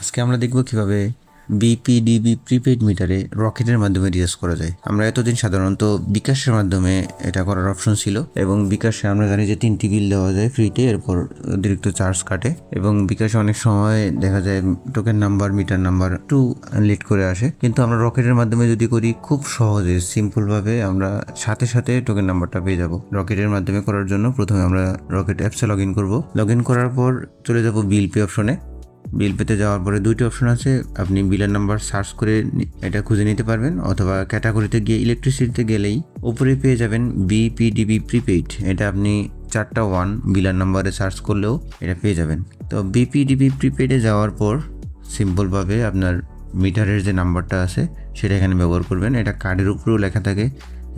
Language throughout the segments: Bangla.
আজকে আমরা দেখব কীভাবে বিপিডিবি প্রিপেড মিটারে রকেটের মাধ্যমে রিচার্জ করা যায়। আমরা এতদিন সাধারণত বিকাশের মাধ্যমে এটা করার অপশন ছিল এবং বিকাশে আমরা জানি যে তিনটি বিল দেওয়া যায় ফ্রিতে এরপর অতিরিক্ত চার্জ কাটে এবং বিকাশে অনেক সময় দেখা যায় token number meter number too late করে আসে। কিন্তু আমরা রকেটের মাধ্যমে যদি করি, খুব সহজে সিম্পলভাবে আমরা সাথে সাথে টোকেন নাম্বারটা পেয়ে যাব। রকেটের মাধ্যমে করার জন্য প্রথমে আমরা রকেট অ্যাপসে লগ ইন করব। লগ ইন করার পর চলে যাব বিল পে অপশনে বিল পেতে যাওয়ার পরে দুইটি অপশন আছে। আপনি বিলের নাম্বার সার্চ করে এটা খুঁজে নিতে পারবেন, অথবা ক্যাটাগরিতে গিয়ে ইলেকট্রিসিটিতে গেলেই উপরে পেয়ে যাবেন বিপিডিবি প্রিপেইড এটা আপনি চারটা ওয়ান বিলার নাম্বারে সার্চ করলেও এটা পেয়ে যাবেন। তো বিপিডিবি প্রিপেইডে যাওয়ার পর সিম্পলভাবে আপনার মিটারের যে নাম্বারটা আছে, সেটা এখানে ব্যবহার করবেন। এটা কার্ডের উপরেও লেখা থাকে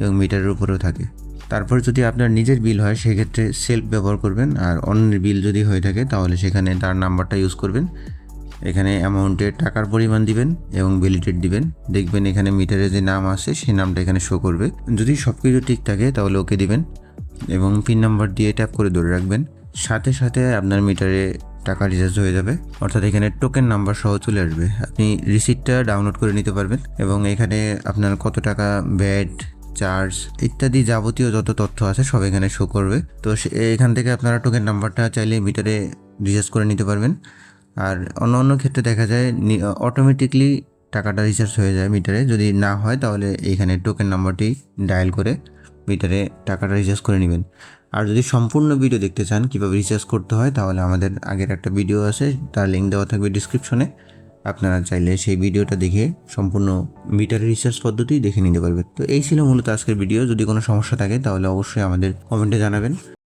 এবং মিটারের উপরেও থাকে। তারপর যদি আপনার নিজের বিল হয়, সেক্ষেত্রে সেলফ ব্যবহার করবেন। আর অন্যের বিল যদি হয়ে থাকে, তাহলে সেখানে তার নাম্বারটা ইউজ করবেন। এখানে অ্যামাউন্টের টাকার পরিমাণ দিবেন এবং ভ্যালিডেট দিবেন। দেখবেন এখানে মিটারে যে নাম আছে, সেই নামটা এখানে শো করবে। যদি সব কিছু ঠিক থাকে, তাহলে ওকে দিবেন এবং পিন নাম্বার দিয়ে ট্যাপ করে ধরে রাখবেন। সাথে সাথে আপনার মিটারে টাকা রিচার্জ হয়ে যাবে। অর্থাৎ এখানে টোকেন নাম্বার সহ চলে আসবে। আপনি রিসিপ্টটা ডাউনলোড করে নিতে পারবেন এবং এখানে আপনার কত টাকা ব্যাড চার্জ ইত্যাদি যাবতীয় যত তথ্য আছে সব এখানে শো করবে। তো এখান থেকে আপনারা টোকেন নাম্বারটা চাইলে মিটারে রিচার্জ করে নিতে পারবেন। আর অন্য অন্য ক্ষেত্রে দেখা যায় অটোমেটিকলি টাকাটা রিচার্জ হয়ে যায় মিটারে যদি না হয় তাহলে এইখানে টোকেন নাম্বারটি ডায়াল করে মিটারে টাকাটা রিচার্জ করে নেবেন। আর যদি সম্পূর্ণ ভিডিও দেখতে চান কীভাবে রিচার্জ করতে হয় তাহলে আমাদের আগের একটা ভিডিও আছে, তার লিঙ্ক দেওয়া থাকবে ডিসক্রিপশনে আপনারা চাইলে সেই ভিডিওটা দেখে সম্পূর্ণ মিটারের রিসার্চ পদ্ধতি দেখে নিতে পারবেন। তো এই ছিল মূলত আজকের ভিডিও যদি কোনো সমস্যা থাকে, তাহলে অবশ্যই আমাদের কমেন্টে জানাবেন।